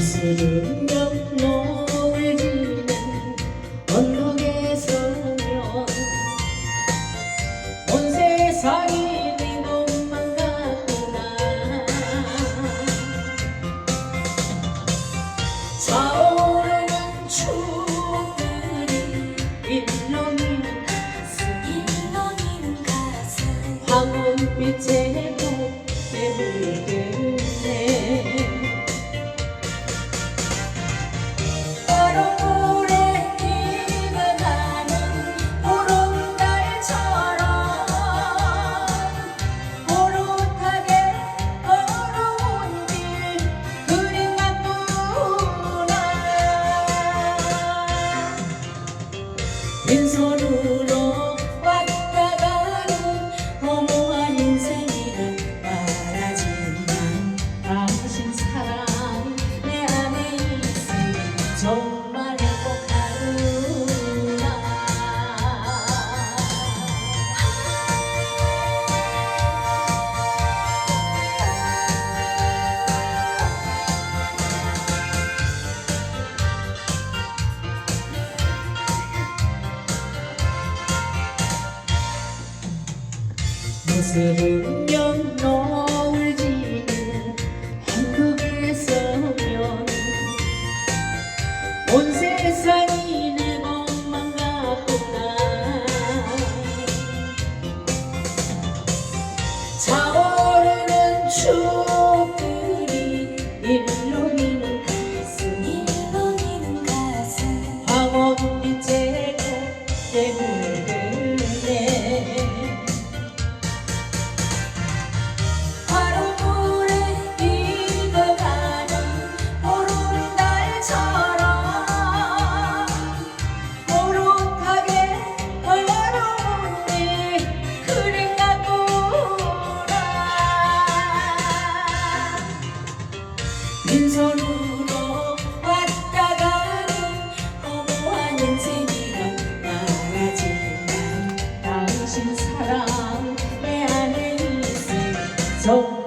구스름역 노을 지는 언덕에 서면 온 세상이 네 것만 같구나. 차오르는 추억들이 일렁이는 일렁이는 가슴. 황혼빛에 빈손으로 왔다 가는 허무한 인생이란 말하지만 당신 사랑 내 안에 있으니 무스름면 노을 지는 한국에 서면 온 세상이 내 것만 같구나. 차오르는 추억들이 일렁이는 가슴. 일렁이는 가슴. 황혼빛에 곱게 물 당